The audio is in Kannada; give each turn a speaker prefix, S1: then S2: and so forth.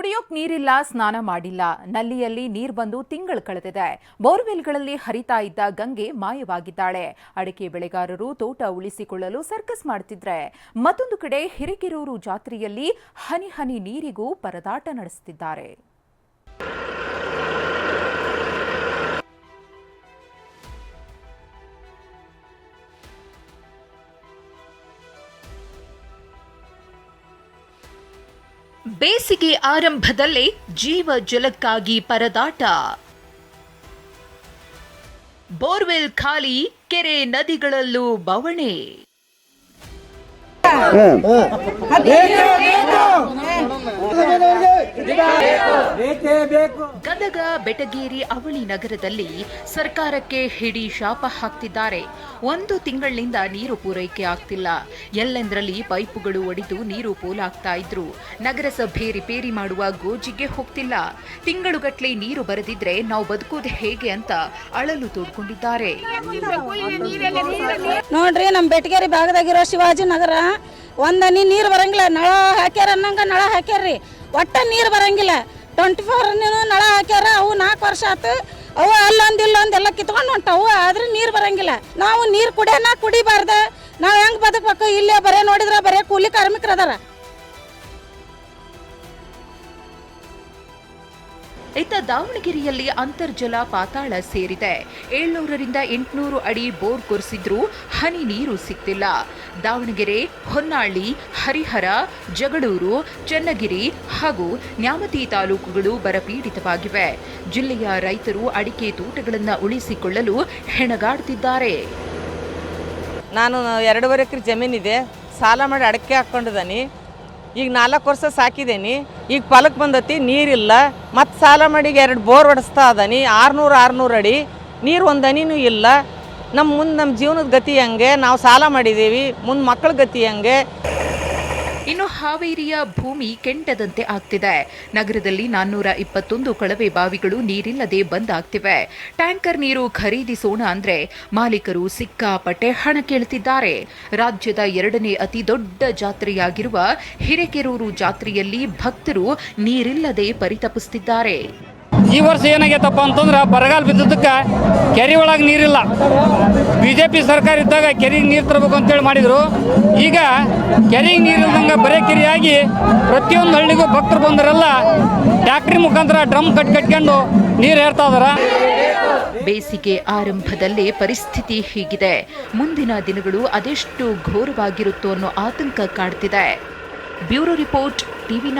S1: ಕುಡಿಯೋಕ್ ನೀರಿಲ್ಲ, ಸ್ನಾನ ಮಾಡಿಲ್ಲ. ನಲ್ಲಿಯಲ್ಲಿ ನೀರು ಬಂದು ತಿಂಗಳು ಕಳೆದಿದೆ. ಬೋರ್ವೆಲ್ಗಳಲ್ಲಿ ಹರಿತಾ ಇದ್ದ ಗಂಗೆ ಮಾಯವಾಗಿದ್ದಾಳೆ. ಅಡಿಕೆ ಬೆಳೆಗಾರರು ತೋಟ ಉಳಿಸಿಕೊಳ್ಳಲು ಸರ್ಕಸ್ ಮಾಡ್ತಿದ್ರೆ. ಮತ್ತೊಂದು ಕಡೆ ಹಿರಿಕಿರೂರು ಜಾತ್ರೆಯಲ್ಲಿ ಹನಿ ಹನಿ ನೀರಿಗೂ ಪರದಾಟ ನಡೆಸುತ್ತಿದ್ದಾರೆ ಬೇಸಿಗೆ ಆರಂಭದಲ್ಲೇ ಜೀವ ಜಲಕ್ಕಾಗಿ ಪರದಾಟ. ಬೋರ್ವೆಲ್ ಖಾಲಿ ಕೆರೆ ನದಿಗಳಲ್ಲೂ ಬವಣೆ.
S2: ಬೇಕೇ?
S1: ಗದಗ, ಬೆಟಗೇರಿ, ಅವಳಿ ನಗರದಲ್ಲಿ ಸರ್ಕಾರಕ್ಕೆ ಹಿಡಿ ಶಾಪ ಹಾಕ್ತಿದ್ದಾರೆ. ಒಂದು ತಿಂಗಳಿನಿಂದ ನೀರು ಪೂರೈಕೆ ಆಗ್ತಿಲ್ಲ. ಎಲ್ಲೆಂದರಲ್ಲಿ ಪೈಪುಗಳು ಒಡೆದು ನೀರು ಪೋಲಾಗ್ತಾ ಇದ್ರು. ನಗರಸಭೆ ರಿಪೇರಿ ಮಾಡುವ ಗೋಜಿಗೆ ಹೋಗ್ತಿಲ್ಲ. ತಿಂಗಳುಗಟ್ಲೆ ನೀರು ಬರದಿದ್ರೆ ನಾವು ಬದುಕೋದು ಹೇಗೆ ಅಂತ ಅಳಲು ತೋಡ್ಕೊಂಡಿದ್ದಾರೆ.
S3: ನೋಡ್ರಿ ನಮ್ಮ ಬೆಟಗೇರಿ ಭಾಗದಾಗಿರೋ ಶಿವಾಜಿ ನಗರ ಒಂದನಿ ನೀರು ಬರಂಗಿಲ್ಲ. ನಳ ಹಾಕ್ಯಾರ ಅನ್ನಂಗ ನಳ ಹಾಕ್ಯಾರ್ರಿ. ಒಟ್ಟ ನೀರು ಬರಂಗಿಲ್ಲ. ಟ್ವೆಂಟಿ ಫೋರ್ ನಳ ಹಾಕ್ಯಾರ, ಅವು ನಾಲ್ಕು ವರ್ಷ ಆತು. ಅವು ಅಲ್ಲೊಂದು ಇಲ್ಲೊಂದು ಎಲ್ಲ ಕಿತ್ಕೊಂಡು ಹೊಂಟವು. ಆದ್ರೆ ನೀರು ಬರಂಗಿಲ್ಲ. ನಾವು ನೀರು ಕುಡಿಯೋಣ ಕುಡಿಬಾರ್ದ. ನಾವು ಹೆಂಗ್ ಬದುಕಬೇಕು? ಇಲ್ಲೇ ಬರೇ ನೋಡಿದ್ರೆ ಬರೇ ಕೂಲಿ ಕಾರ್ಮಿಕರು ಅದಾರ.
S1: ಇತ್ತ ದಾವಣಗೆರೆಯಲ್ಲಿ ಅಂತರ್ಜಲ ಪಾತಾಳ ಸೇರಿದೆ. ಏಳ್ನೂರರಿಂದ ಎಂಟುನೂರು ಅಡಿ ಬೋರ್ ಕೊರೆಸಿದ್ರೂ ಹನಿ ನೀರು ಸಿಕ್ತಿಲ್ಲ. ದಾವಣಗೆರೆ, ಹೊನ್ನಾಳಿ, ಹರಿಹರ, ಜಗಳೂರು, ಚನ್ನಗಿರಿ ಹಾಗೂ ನ್ಯಾಮತಿ ತಾಲೂಕುಗಳು ಬರಪೀಡಿತವಾಗಿವೆ. ಜಿಲ್ಲೆಯ ರೈತರು ಅಡಿಕೆ ತೋಟಗಳನ್ನು ಉಳಿಸಿಕೊಳ್ಳಲು ಹೆಣಗಾಡುತ್ತಿದ್ದಾರೆ
S4: ನಾನು ಎರಡೂವರೆ ಎಕರೆ ಜಮೀನಿದೆ. ಸಾಲ ಮಾಡಿ ಅಡಕೆ ಹಾಕ್ಕೊಂಡಿದ್ದಾನೆ. ಈಗ ನಾಲ್ಕು ವರ್ಷ ಸಾಕಿದ್ದೀನಿ ಈಗ ಫಲಕ್ಕೆ ಬಂದತಿ, ನೀರಿಲ್ಲ, ಮತ್ತು ಸಾಲ ಮಾಡಿಗೆ ಎರಡು ಬೋರ್ ಹೊಡೆಸ್ತಾ ಅದಾನಿ, ಆರುನೂರು ಆರುನೂರು ಅಡಿ, ನೀರು ಒಂದು ಅನಿನೂ ಇಲ್ಲ. ನಮ್ಮ ಮುಂದೆ ನಮ್ಮ ಜೀವನದ ಗತಿ ಹಂಗೆ? ನಾವು ಸಾಲ ಮಾಡಿದ್ದೀವಿ ಮುಂದೆ ಮಕ್ಕಳ ಗತಿ ಹೆಂಗೆ?
S1: ಇನ್ನು ಹಾವೇರಿಯ ಭೂಮಿ ಕೆಂಟದಂತೆ ಆಗ್ತಿದೆ. ನಗರದಲ್ಲಿ ನಾನ್ನೂರ ಇಪ್ಪತ್ತೊಂದು ಕೊಳವೆ ಬಾವಿಗಳು ನೀರಿಲ್ಲದೆ ಬಂದ್ ಆಗ್ತಿವೆ. ಟ್ಯಾಂಕರ್ ನೀರು ಖರೀದಿಸೋಣ ಅಂದ್ರೆ ಮಾಲೀಕರು ಸಿಕ್ಕಾಪಟ್ಟೆ ಹಣ ಕೇಳ್ತಿದ್ದಾರೆ. ರಾಜ್ಯದ ಎರಡನೇ ಅತಿ ದೊಡ್ಡ ಜಾತ್ರೆಯಾಗಿರುವ ಹಿರೇಕೆರೂರು ಜಾತ್ರೆಯಲ್ಲಿ ಭಕ್ತರು ನೀರಿಲ್ಲದೆ ಪರಿತಪಿಸುತ್ತಿದ್ದಾರೆ
S2: ಈ ವರ್ಷ ಏನಾಗೈತಪ್ಪ ಅಂತಂದ್ರೆ ಬರಗಾಲ ಬಿದ್ದದಕ್ಕೆ ಕೆರೆ ಒಳಗೆ ನೀರಿಲ್ಲ. ಬಿ ಜೆ ಪಿ ಸರ್ಕಾರ ಇದ್ದಾಗ ಕೆರೆಗೆ ನೀರು ತರಬೇಕು ಅಂತೇಳಿ ಮಾಡಿದರು. ಈಗ ಕೆರೆಗೆ ನೀರಿಲ್ದಂಗೆ ಬರೇ ಕೆರೆಯಾಗಿ ಪ್ರತಿಯೊಂದು ಹಳ್ಳಿಗೂ ಭಕ್ತರು ಬಂದರೆಲ್ಲ ಟ್ಯಾಕ್ಟ್ರಿ ಮುಖಾಂತರ ಡ್ರಮ್ ಕಟ್ ಕಟ್ಕೊಂಡು ನೀರು ಹೇರ್ತಾ ಇದಾರ.
S1: ಬೇಸಿಗೆ ಆರಂಭದಲ್ಲೇ ಪರಿಸ್ಥಿತಿ ಹೀಗಿದೆ. ಮುಂದಿನ ದಿನಗಳು ಅದೆಷ್ಟು ಘೋರವಾಗಿರುತ್ತೋ ಅನ್ನೋ ಆತಂಕ ಕಾಡ್ತಿದೆ. Bureau report TV